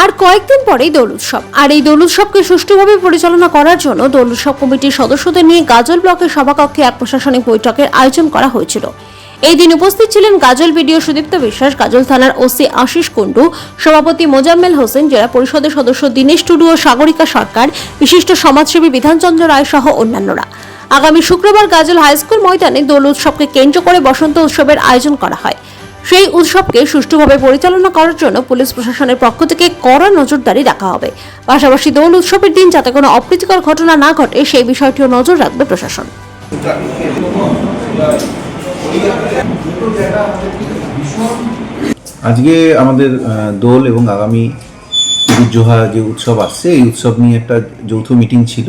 আর কয়েকদিন পরেই দোল উৎসব। আর এই দোল উৎসবকে সুষ্ঠুভাবে পরিচালনা করার জন্য দোল উৎসব কমিটির সদস্যদের নিয়ে গাজল ব্লকের সভাকক্ষে এক প্রশাসনিক বৈঠকের আয়োজন করা হয়েছিল। এই দিন উপস্থিত ছিলেন গাজল বিডিও সুদীপ্ত বিশ্বাস, গাজল থানার ওসি আশিস কুণ্ডু, সভাপতি মোজাম্মেল হোসেন, জেলা পরিষদের সদস্য দীনেশ টুডু ও সাগরিকা সরকার, বিশিষ্ট সমাজসেবী বিধানচন্দ্র রায় সহ অন্যান্যরা। আগামী শুক্রবার গাজল হাইস্কুল ময়দানে দোল উৎসবকে কেন্দ্র করে বসন্ত উৎসবের আয়োজন করা হয়। সেই উৎসবকে সুষ্ঠুভাবে পরিচালনা করার জন্য পুলিশ প্রশাসনের পক্ষ থেকে কড়া নজরদারি রাখা হবে। পাশাপাশি দোল উৎসবের দিন যাতে কোনো অপ্রীতিকর ঘটনা না ঘটে সেই বিষয়টিও নজর রাখবে প্রশাসন। আজকে আমাদের দোল এবং আগামী ঈদুজ্জোহা যে উৎসব আসছে, এই উৎসব নিয়ে একটা যৌথ মিটিং ছিল।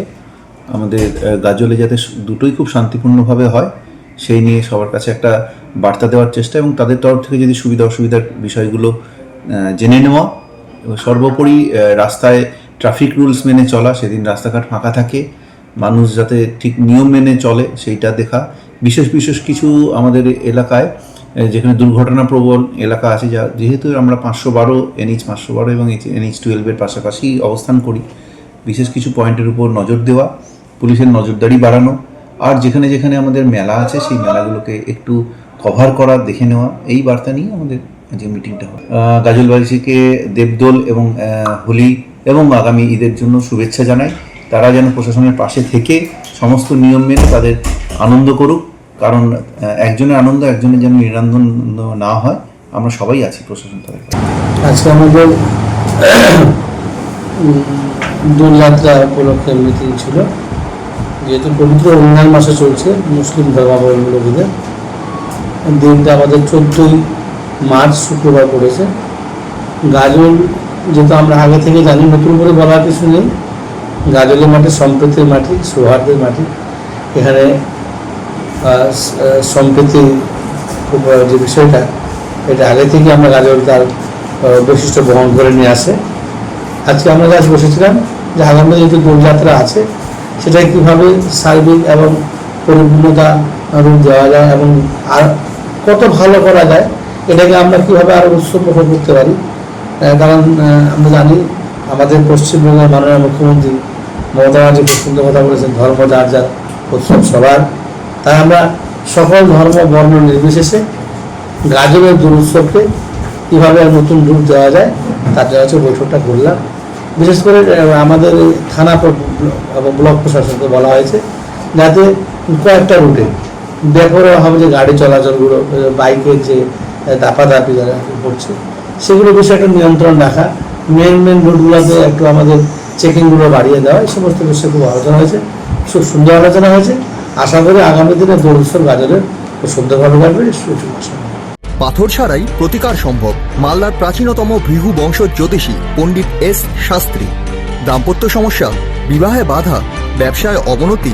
আমাদের গাজলে যাতে দুটোই খুব শান্তিপূর্ণভাবে হয়, সেই নিয়ে সবার কাছে একটা বার্তা দেওয়ার চেষ্টা এবং তাদের তরফ থেকে যদি সুবিধা অসুবিধার বিষয়গুলো জেনে নেওয়া এবং সর্বোপরি রাস্তায় ট্রাফিক রুলস মেনে চলা, সেদিন রাস্তাঘাট ফাঁকা থাকে, মানুষ যাতে ঠিক নিয়ম মেনে চলে সেইটা দেখা। বিশেষ বিশেষ কিছু আমাদের এলাকায় যেখানে দুর্ঘটনা প্রবল এলাকা আছে, যা যেহেতু আমরা পাঁচশো বারো এনএইচ পাঁচশো বারো এবং এনএইচ টুয়েলভের পাশাপাশি অবস্থান করি, বিশেষ কিছু পয়েন্টের উপর নজর দেওয়া, পুলিশের নজরদারি বাড়ানো। আর যেখানে যেখানে আমাদের মেলা আছে, সেই মেলাগুলোকে একটু কভার করা দেখে নেওয়া এই বার্তা নিয়ে আমাদের যে মিটিংটা হয় আহ, গাজলবাসীকে দেবদোল এবং হোলি এবং আগামী ঈদের জন্য শুভেচ্ছা জানাই। তারা যেন প্রশাসনের পাশে থেকে সমস্ত নিয়ম মেনে তাদের আনন্দ করুক। কারণ একজনের আনন্দ একজনের যেন নিরানন্দ না হয় আমরা সবাই আছি প্রশাসন তাদের আজকে আমাদের দোলযাত্রা উপলক্ষে মিটিং ছিল। যেহেতু পবিত্র রমজান মাসে চলছে মুসলিম ধর্মাবলম্বীদের। দিনটা আমাদের চোদ্দোই মার্চ শুক্রবার পড়েছে। গাজল যেহেতু আমরা আগে থেকে জানি, নতুন করে বলার কিছু নেই। গাজলের মাটি সম্প্রীতির মাটি সৌহার্দের মাটি এখানে সম্প্রীতি যে বিষয়টা, এটা আগে থেকে আমরা গাজল তার বৈশিষ্ট্য বহন করে নিয়ে আসে। আজকে আমরা আজ বসেছিলাম যে আগামী যেহেতু দোলযাত্রা আছে সেটা কীভাবে সার্বিক এবং পরিপূর্ণতা রূপ দেওয়া যায় এবং আর কত ভালো করা যায়, এটাকে আমরা কীভাবে আরও উৎসব মুখর করতে পারি? কারণ আমরা জানি আমাদের পশ্চিমবঙ্গের মাননীয় মুখ্যমন্ত্রী মমতা ব্যানার্জি খুব সুন্দর কথা বলেছেন, ধর্ম যার যার, উৎসব সবার। তাই আমরা সকল ধর্ম, বর্ণ নির্বিশেষে গাজনের দূর উৎসবকে কীভাবে নতুন রূপ দেওয়া যায়, তার জন্য হচ্ছে বৈঠকটা করলাম। বিশেষ করে আমাদের থানা এবং ব্লক প্রশাসনকে বলা হয়েছে যাতে কয়েকটা রুটে বেপরোয়াভাবে যে গাড়ি চলাচলগুলো বাইকের যে দাপাদাপি যারা করছে, সেগুলো বিষয়ে একটা নিয়ন্ত্রণ রাখা। মেন মেন রুটগুলোতে একটু আমাদের চেকিংগুলো বাড়িয়ে দেওয়া, এই সমস্ত বিষয়ে খুব আলোচনা হয়েছে, খুব সুন্দর আলোচনা হয়েছে। আশা করি আগামী দিনে দোল গাজরের খুব সুন্দরভাবে কাটবে পাথর ছাড়াই প্রতিকার সম্ভব, মালদার প্রাচীনতম ভৃহু বংশ জ্যোতিষী পণ্ডিত এস শাস্ত্রী। দাম্পত্য সমস্যা, বিবাহে বাধা, ব্যবসায় অবনতি